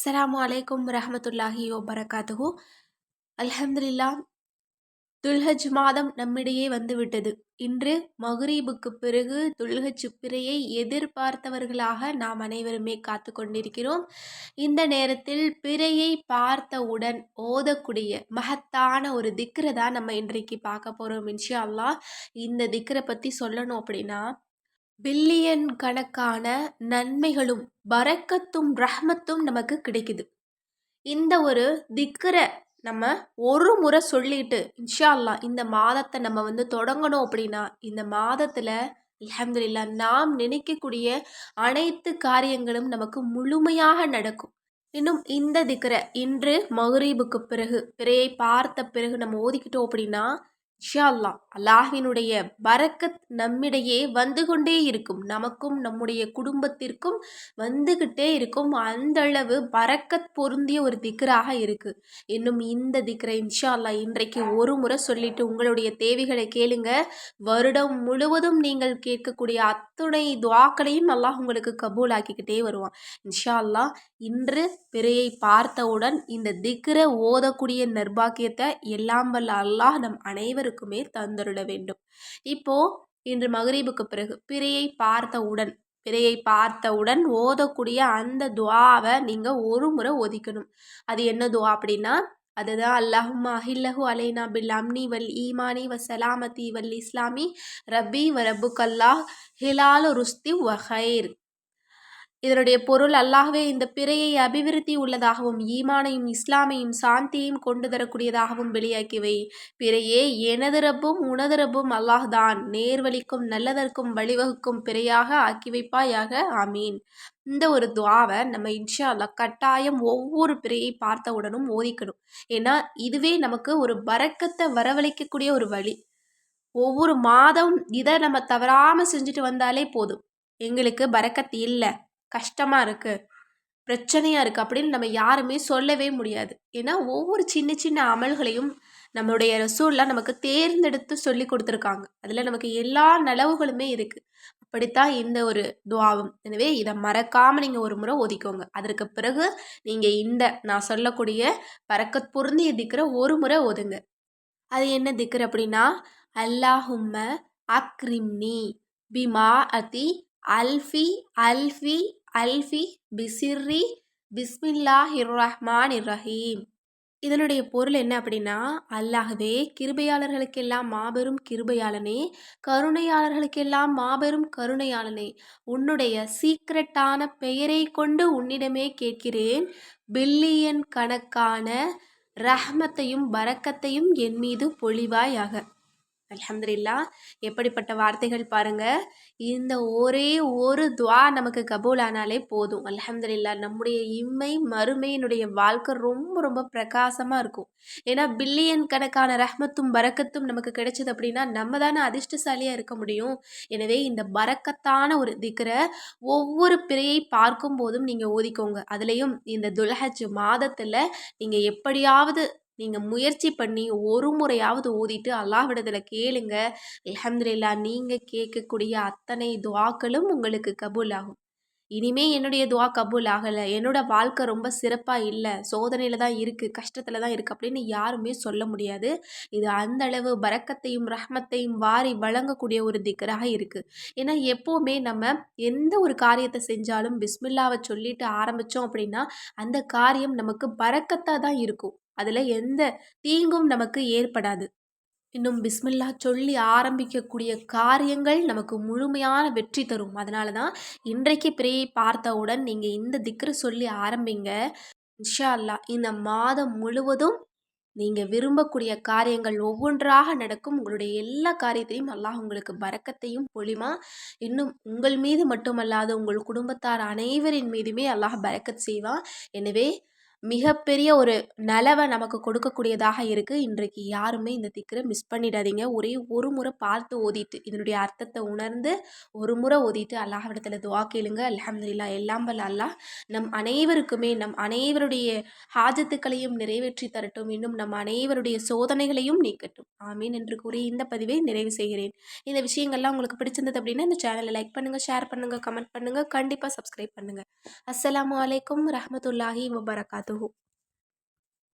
அஸ்லாம் அலைக்கும் ரஹமத்துல்லாஹி வபரகாத்துஹு. அல்ஹம்துலில்லா துல்ஹஜ் மாதம் நம்மிடையே வந்துவிட்டது. இன்று மகுரீபுக்கு பிறகு துல்ஹஜ் பிறையை எதிர்பார்த்தவர்களாக நாம் அனைவருமே காத்து கொண்டிருக்கிறோம். இந்த நேரத்தில் பிறையை பார்த்தவுடன் ஓதக்கூடிய மகத்தான ஒரு திக்ரை தான் நம்ம இன்றைக்கு பார்க்க போகிறோம் இன்ஷா அல்லாஹ். இந்த திக்ரை பற்றி சொல்லணும் அப்படின்னா பில்லியன் கணக்கான நன்மைகளும் பறக்கத்தும் ரஹ்மத்தும் நமக்கு கிடைக்குது. இந்த ஒரு திக்கரை நம்ம ஒரு முறை சொல்லிட்டு இன்ஷா அல்லா இந்த மாதத்தை நம்ம வந்து தொடங்கணும் அப்படின்னா இந்த மாதத்தில் அலமதுல்லா நாம் நினைக்கக்கூடிய அனைத்து காரியங்களும் நமக்கு முழுமையாக நடக்கும். இன்னும் இந்த திக்கரை இன்று மகுரீபுக்கு பிறகு பிறையை பார்த்த பிறகு நம்ம ஓதிக்கிட்டோம் அப்படின்னா இன்ஷால்லா அல்லாஹினுடைய பரக்கத் நம்மிடையே வந்து கொண்டே இருக்கும். நமக்கும் நம்முடைய குடும்பத்திற்கும் வந்துக்கிட்டே இருக்கும். அந்த அளவு பரக்கத் பொருந்திய ஒரு திக்கராக இருக்குது இன்னும் இந்த திக்கரை இன்ஷா அல்லா இன்றைக்கு ஒரு முறை சொல்லிட்டு உங்களுடைய தேவைகளை கேளுங்க. வருடம் முழுவதும் நீங்கள் கேட்கக்கூடிய அத்துணை துவாக்களையும் அல்லாஹ் உங்களுக்கு கபூல் ஆக்கிக்கிட்டே வருவான். இன்ஷா அல்லா இன்று பிறையை பார்த்தவுடன் இந்த திக்கரை ஓதக்கூடிய நர்பாக்கியத்தை எல்லாம் வல்ல அல்லாஹ் நம் அனைவரும் அனைவருக்குமே தந்தருள வேண்டும். இப்போ இன்று மகரீபுக்கு பிறகு பிறையை பார்த்தவுடன் பிறையை பார்த்தவுடன் ஓதக்கூடிய அந்த துவாவை நீங்கள் ஒரு முறை ஒதிக்கணும். அது என்ன துவா அப்படின்னா அதுதான் அல்லாஹும் அஹில்லஹு அலைனா பில் அம்னி வல் ஈமானி வ சலாமதி வல் இஸ்லாமி ரபி வ ரப்புக்கல்லாஹ் ஹிலாலு ருஸ்தி வஹைர் இதனுடைய பொருள் அல்லாஹ்வே இந்த பிறையை அபிவிருத்தி உள்ளதாகவும் ஈமானையும் இஸ்லாமையும் சாந்தியையும் கொண்டு தரக்கூடியதாகவும் வெளியாக்கிவை. பிறையே எனது ரப்பும் உனது ரப்பும் அல்லாஹ்தான். நேர்வழிக்கும் நல்லதற்கும் வழிவகுக்கும் பிறையாக ஆக்கி வைப்பாயாக ஆமீன். இந்த ஒரு துவாவை நம்ம இன்ஷா அல்லா கட்டாயம் ஒவ்வொரு பிறையை பார்த்தவுடனும் ஓதிக்கணும். ஏன்னா இதுவே நமக்கு ஒரு பறக்கத்தை வரவழைக்கக்கூடிய ஒரு வழி. ஒவ்வொரு மாதம் இதை நம்ம தவறாமல் செஞ்சுட்டு வந்தாலே போதும். எங்களுக்கு பறக்கத்து இல்லை. கஷ்டமாக இருக்குது பிரச்சனையாக இருக்குது அப்படின்னு நம்ம யாருமே சொல்லவே முடியாது. ஏன்னா ஒவ்வொரு சின்ன சின்ன அமல்களையும் நம்மளுடைய ரசூல்லாம் நமக்கு தேர்ந்தெடுத்து சொல்லி கொடுத்துருக்காங்க. அதில் நமக்கு எல்லா நலவுகளுமே இருக்குது அப்படித்தான் இந்த ஒரு துவாவும். எனவே இதை மறக்காமல் நீங்கள் ஒரு முறை ஒதுக்கோங்க. அதற்கு பிறகு நீங்கள் இந்த நான் சொல்லக்கூடிய பறக்க பொருந்திய திக்கிற ஒரு முறை ஒதுங்க. அது என்ன திக்கிற அப்படின்னா அல்லாஹும்ம அக்ரிம்னி பிமா அதி அல்ஃபி அல்ஃபி அல்ஃபி பிசிர்ரி பிஸ்மில்லா ரஹ்மான் ரஹீம் இதனுடைய பொருள் என்ன அப்படின்னா அல்லாகவே கிருபையாளர்களுக்கெல்லாம் மாபெரும் கிருபையாளனே கருணையாளர்களுக்கெல்லாம் மாபெரும் கருணையாளனே உன்னுடைய சீக்ரெட்டான பெயரை கொண்டு உன்னிடமே கேட்கிறேன். பில்லியன் கணக்கான ரஹ்மத்தையும் வரக்கத்தையும் என் மீது பொழிவாயாக. அலமதுல்லா எப்படிப்பட்ட வார்த்தைகள் பாருங்க. இந்த ஒரே ஒரு துவா நமக்கு கபூல் ஆனாலே போதும். அலமதுல்லா நம்முடைய இம்மை மறுமையினுடைய வாழ்க்கை ரொம்ப ரொம்ப பிரகாசமாக இருக்கும். ஏன்னா பில்லியன் கணக்கான ரஹ்மத்தும் பறக்கத்தும் நமக்கு கிடைச்சது அப்படின்னா நம்ம தானே அதிர்ஷ்டசாலியாக இருக்க முடியும். எனவே இந்த பறக்கத்தான ஒரு திக்கரை ஒவ்வொரு பிறையை பார்க்கும் போதும் நீங்கள் ஓதிக்கோங்க. அதுலேயும் இந்த துல்ஹஜ் மாதத்தில் நீங்கள் எப்படியாவது நீங்கள் முயற்சி பண்ணி ஒரு முறையாவது ஓதிட்டு அல்லாஹ்விடத்தில் கேளுங்க. அலமதுல்லா நீங்கள் கேட்கக்கூடிய அத்தனை துவாக்களும் உங்களுக்கு கபூல் ஆகும் இனிமே என்னுடைய துவா கபூல் ஆகலை. என்னோட வாழ்க்கை ரொம்ப சிறப்பாக இல்லை. சோதனையில் தான் இருக்குது கஷ்டத்தில் தான் இருக்குது அப்படின்னு யாருமே சொல்ல முடியாது. இது அந்த அளவு பறக்கத்தையும் ரஹ்மத்தையும் வாரி வழங்கக்கூடிய ஒரு திக்கராக இருக்குது ஏன்னா எப்போவுமே நம்ம எந்த ஒரு காரியத்தை செஞ்சாலும் பிஸ்மில்லாவை சொல்லிட்டு ஆரம்பித்தோம் அப்படின்னா அந்த காரியம் நமக்கு பறக்கத்தாக தான் இருக்கும். அதில் எந்த தீங்கும் நமக்கு ஏற்படாது. இன்னும் பிஸ்மில்லா சொல்லி ஆரம்பிக்கக்கூடிய காரியங்கள் நமக்கு முழுமையான வெற்றி தரும். அதனால தான் இன்றைக்கு பிறையை பார்த்தவுடன் நீங்கள் இந்த திக்ரு சொல்லி ஆரம்பிங்க. இன்ஷா அல்லா இந்த மாதம் முழுவதும் நீங்கள் விரும்பக்கூடிய காரியங்கள் ஒவ்வொன்றாக நடக்கும். உங்களுடைய எல்லா காரியத்தையும் அல்லாஹ் உங்களுக்கு பறக்கத்தையும் பொலிமா. இன்னும் உங்கள் மீது மட்டுமல்லாது உங்கள் குடும்பத்தார் அனைவரின் மீதுமே அல்லாஹ் பறக்கத் செய்வான். எனவே மிகப்பெரிய ஒரு நலவை நமக்கு கொடுக்கக்கூடியதாக இருக்குது இன்றைக்கு யாருமே இந்த திக்கரை மிஸ் பண்ணிடாதீங்க. ஒரே ஒரு முறை பார்த்து ஓதிட்டு இதனுடைய அர்த்தத்தை உணர்ந்து ஒரு முறை ஓதிட்டு அல்லாஹிடத்தில் துவா கேளுங்க. அலமதுல்லா எல்லாம் வல்ல அல்லாஹ் நம் அனைவருக்குமே நம் அனைவருடைய ஹாஜத்துக்களையும் நிறைவேற்றி தரட்டும். இன்னும் நம் அனைவருடைய சோதனைகளையும் நீக்கட்டும். ஆமீன் என்று கூறி இந்த பதிவை நிறைவு செய்கிறேன். இந்த விஷயங்கள்லாம் உங்களுக்கு பிடிச்சிருந்தது அப்படின்னா இந்த சேனலை லைக் பண்ணுங்கள் ஷேர் பண்ணுங்கள் கமெண்ட் பண்ணுங்கள் கண்டிப்பாக சப்ஸ்கிரைப் பண்ணுங்கள் அஸ்லாம் வலைக்கம் ரஹமத்துல்லாஹி ذاته